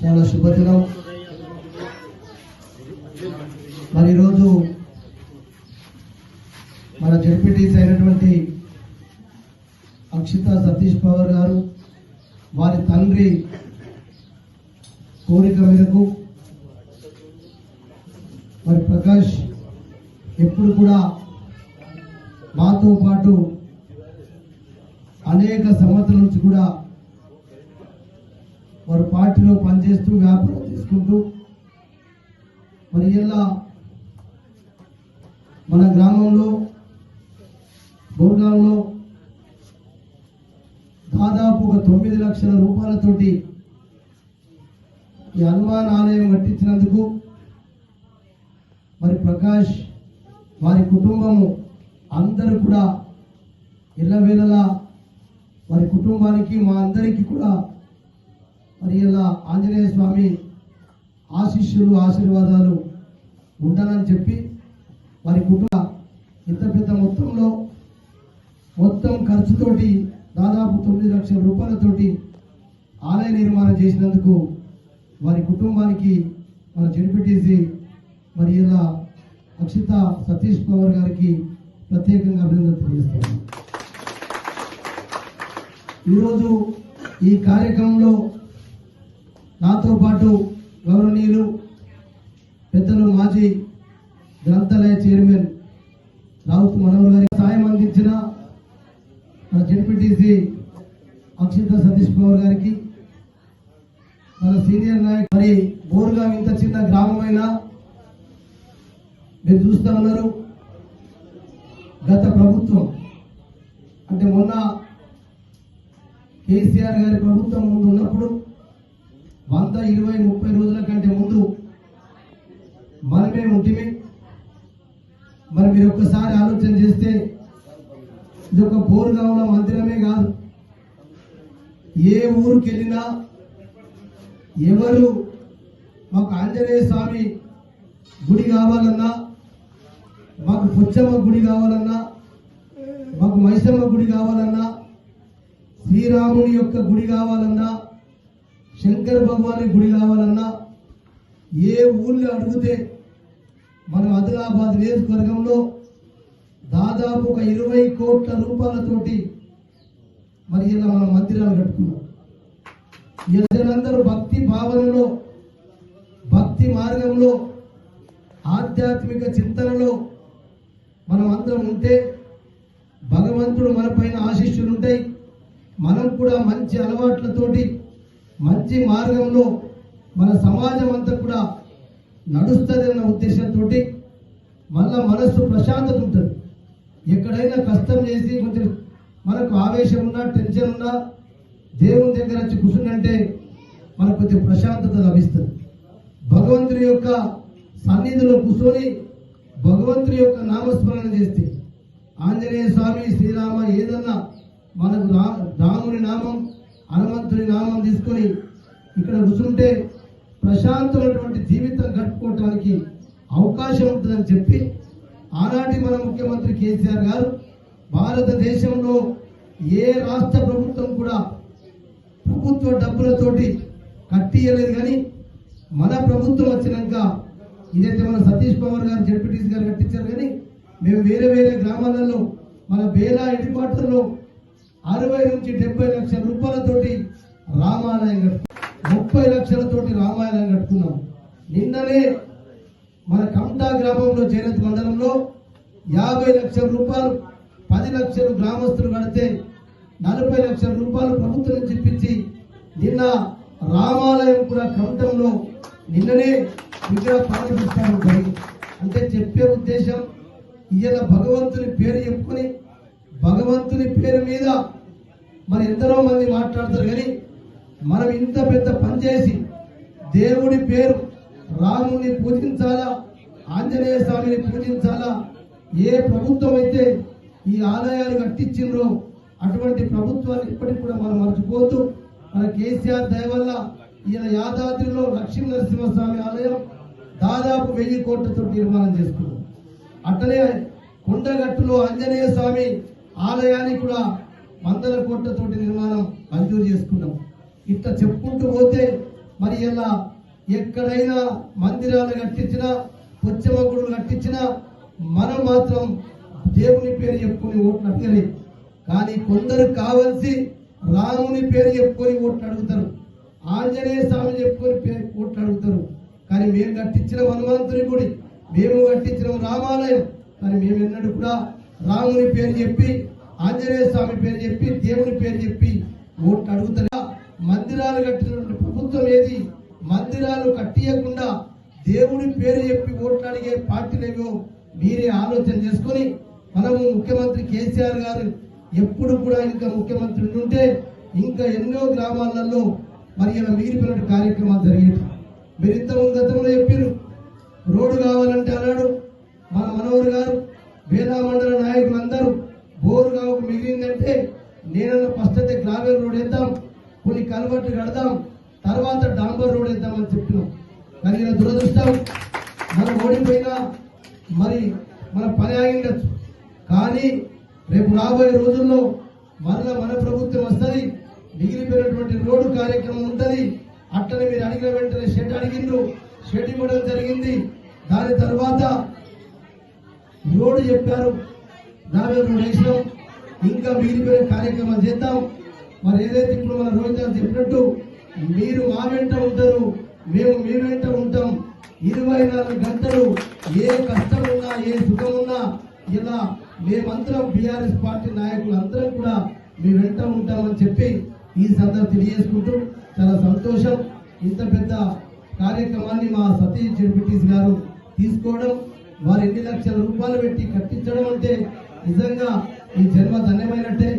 చాలా శుభదినం. మరి ఈరోజు మన జడ్పీటీసీ అయినటువంటి అక్షిత సతీష్ పవర్ గారు వారి తండ్రి కోరిక మేరకు మరి ప్రకాష్ ఎప్పుడు కూడా మాతో పాటు అనేక సంవత్సరాల నుంచి కూడా వారు పార్టీలో పనిచేస్తూ వ్యాపారం చేసుకుంటూ మరి ఇలా మన గ్రామంలో బోర్గాంలో దాదాపు ఒక తొమ్మిది లక్షల రూపాయలతోటి ఈ హనుమాన్ ఆలయం కట్టించినందుకు మరి ప్రకాష్ వారి కుటుంబము అందరూ కూడా ఎల్లవేళలా వారి కుటుంబానికి మా అందరికీ కూడా మరి ఇలా ఆంజనేయ స్వామి ఆశిష్యులు ఆశీర్వాదాలు ఉండాలని చెప్పి వారి కుటుంబ ఇంత పెద్ద మొత్తంలో మొత్తం ఖర్చుతోటి దాదాపు తొమ్మిది లక్షల రూపాయలతోటి ఆలయ నిర్మాణం చేసినందుకు వారి కుటుంబానికి మన జడ్పీటీసీ మరి ఇలా అక్షిత సతీష్ పవర్ గారికి ప్రత్యేకంగా అభినందన తెలియజేస్తాను ఈరోజు ఈ కార్యక్రమంలో నాతో పాటు గౌరవనీయులు పెద్దలు మాజీ గ్రంథాలయ చైర్మన్ రావుత్ మనోహర్ గారికి సాయం అందించిన మన జడ్పీటీసీ అక్షిత సతీష్ కుమార్ గారికి మన సీనియర్ నాయకుడు మరి బోరుగా ఇంత చిన్న గ్రామమైన మీరు చూస్తా ఉన్నారు. గత ప్రభుత్వం అంటే మొన్న కేసీఆర్ గారి ప్రభుత్వం ముందు ఉన్నప్పుడు వంద ఇరవై ముప్పై రోజుల కంటే ముందు మనమే ఉంటిమి? మరి మీరు ఒక్కసారి ఆలోచన చేస్తే ఇది ఒక బోరుగావుల మందిరమే కాదు. ఏ ఊరికి వెళ్ళినా ఎవరు మాకు ఆంజనేయ స్వామి గుడి కావాలన్నా మాకు పుచ్చమ్మ గుడి కావాలన్నా మాకు మైసమ్మ గుడి కావాలన్నా శ్రీరాముని యొక్క గుడి కావాలన్నా శంకర భగవాని గుడి కావాలన్నా ఏ ఊళ్ళో అడిగితే మన ఆదిలాబాద్ నియోజకవర్గంలో దాదాపు ఒక ఇరవై కోట్ల రూపాయలతోటి మరి ఇలా మనం మందిరాలు కట్టుకున్నాం. ప్రజలందరూ భక్తి భావనలో భక్తి మార్గంలో ఆధ్యాత్మిక చింతనలో మనం అందరం ఉంటే భగవంతుడు మన పైన ఆశీస్సులు ఉంటాయి. మనం కూడా మంచి అలవాట్లతోటి మంచి మార్గంలో మన సమాజం అంతా కూడా నడుస్తుంది అన్న ఉద్దేశంతో మళ్ళా మనస్సు ప్రశాంతత ఉంటుంది ఎక్కడైనా కష్టం చేసి కొంచెం మనకు ఆవేశం ఉన్నా టెన్షన్ ఉన్నా దేవుని దగ్గర వచ్చి కూర్చుందంటే మనకు కొద్దిగా ప్రశాంతత లభిస్తుంది. భగవంతుని యొక్క సన్నిధిలో కూర్చొని భగవంతుని యొక్క నామస్మరణ చేస్తే ఆంజనేయ స్వామి శ్రీరామ ఏదన్నా మనకు రాముని నామం హనుమంతుని నామం తీసుకొని ఇక్కడ కూర్చుంటే ప్రశాంతమైనటువంటి జీవితం గడుపుకోవటానికి అవకాశం ఉంటుందని చెప్పి ఆనాటి మన ముఖ్యమంత్రి కేసీఆర్ గారు భారతదేశంలో ఏ రాష్ట్ర ప్రభుత్వం కూడా ప్రభుత్వ డబ్బులతోటి కట్టియలేదు కానీ మన ప్రభుత్వం వచ్చినాక ఇదైతే మన సతీష్ పవర్ గారు జడ్పీటీసీ గారు కట్టించారు కానీ మేము వేరే వేరే గ్రామాలలో మన బేలా ఎడిపాటర్లో అరవై నుంచి డెబ్బై లక్షల రూపాయలతోటి రామాలయం కట్టు ముప్పై లక్షలతోటి రామాలయం కట్టుకున్నాం. నిన్ననే మన కమటా గ్రామంలో చేనేత మండలంలో యాభై లక్షల రూపాయలు పది లక్షలు గ్రామస్తులు కడితే నలభై లక్షల రూపాయలు ప్రభుత్వం నుంచి ఇప్పించి నిన్న రామాలయం కూడా కమటంలో నిన్ననే విగ్రహ ప్రారంభిస్తాను జరిగింది. అంటే చెప్పే ఉద్దేశం ఈయన భగవంతుని పేరు చెప్పుకొని భగవంతుని పేరు మీద మరి ఎందరో మంది మాట్లాడతారు కానీ మనం ఇంత పెద్ద పని చేసి దేవుడి పేరు రాముని పూజించాలా ఆంజనేయ స్వామిని పూజించాలా ఏ ప్రభుత్వం అయితే ఈ ఆలయాలు కట్టించిండ్రో అటువంటి ప్రభుత్వాన్ని ఇప్పటికి కూడా మనం మర్చిపోతూ మన కేసీఆర్ దయ వల్ల ఈయన యాదాద్రిలో లక్ష్మీ నరసింహస్వామి ఆలయం దాదాపు వెయ్యి కోట్లతో నిర్మాణం చేసుకున్నాం. అట్లనే కొండగట్టులో ఆంజనేయ స్వామి ఆలయాన్ని కూడా వందల కోట్లతోటి నిర్మాణం మంజూరు చేసుకున్నాం. ఇట్లా చెప్పుకుంటూ పోతే మరి ఇలా ఎక్కడైనా మందిరాలు కట్టించినా పొచ్చమ గుడులు కట్టించినా మనం మాత్రం దేవుని పేరు చెప్పుకొని ఓట్లు అడగలేదు కానీ కొందరు కావలసి రాముని పేరు చెప్పుకొని ఓట్లు అడుగుతారు. ఆంజనేయ స్వామి చెప్పుకొని పేరు ఓట్లు అడుగుతారు. కానీ మేము కట్టించిన హనుమంతుని గుడి మేము కట్టించిన రామాలయం కానీ మేము ఎన్నడూ కూడా రాముని పేరు చెప్పి ఆంజనేయ స్వామి పేరు చెప్పి దేవుని పేరు చెప్పి ఓట్లు అడుగుతారా మందిరాలు కట్టినటువంటి ప్రభుత్వం ఏది? మందిరాలు కట్టియకుండా దేవుడి పేరు చెప్పి ఓట్లు అడిగే పార్టీలేవో మీరే ఆలోచన చేసుకొని మనము ముఖ్యమంత్రి కేసీఆర్ గారు ఎప్పుడు కూడా ఇంకా ముఖ్యమంత్రి ఉంటే ఇంకా ఎన్నో గ్రామాలలో మరి ఇలా మిగిలిపోయినట్టు కార్యక్రమాలు జరిగేవి మీరు ఇంతకుముందు గతంలో చెప్పారు రోడ్డు కావాలంటే అన్నాడు మన మనోహర్ గారు వేదామండల నాయకులందరూ బోరు మిగిలిందంటే నేనన్న ఫస్ట్ అయితే గ్రావెల్ రోడ్ వేద్దాం కొన్ని కల్వర్టు కడదాం తర్వాత డాంబర్ రోడ్ వేద్దామని చెప్పినాం. కానీ ఇలా దురదృష్టం మనం ఓడిపోయినా మరి మన పని ఆగిండొచ్చు. కానీ రేపు రాబోయే రోజుల్లో మరలా మన ప్రభుత్వం వస్తుంది మిగిలిపోయినటువంటి రోడ్డు కార్యక్రమం ఉంటుంది. అట్లనే మీరు అడిగిన వెంటనే షెడ్ అడిగిండ్రు షెడ్ ఇవ్వడం జరిగింది. దాని తర్వాత రోడ్డు చెప్పారు. దాని రోడ్డు వేసినాం ఇంకా మిగిలిపోయిన కార్యక్రమాలు చేద్దాం. మరి ఏదైతే ఇప్పుడు మన రోహిత్ గారు చెప్పినట్టు మీరు మా వెంట ఉంటారు మేము మీ వెంట ఉంటాం. ఇరవై నాలుగు గంటలు ఏ కష్టం ఉన్నా ఏ సుఖం ఉన్నా ఇలా మేమందరం బీఆర్ఎస్ పార్టీ నాయకులు అందరం కూడా మీ వెంట ఉంటామని చెప్పి ఈ సందర్భం తెలియజేసుకుంటూ చాలా సంతోషం. ఇంత పెద్ద కార్యక్రమాన్ని మా సతీష్ జడ్పీటీస్ గారు తీసుకోవడం వారు ఎన్ని లక్షల రూపాయలు పెట్టి కట్టించడం అంటే నిజంగా ఈ జన్మ ధన్యమైనట్టే.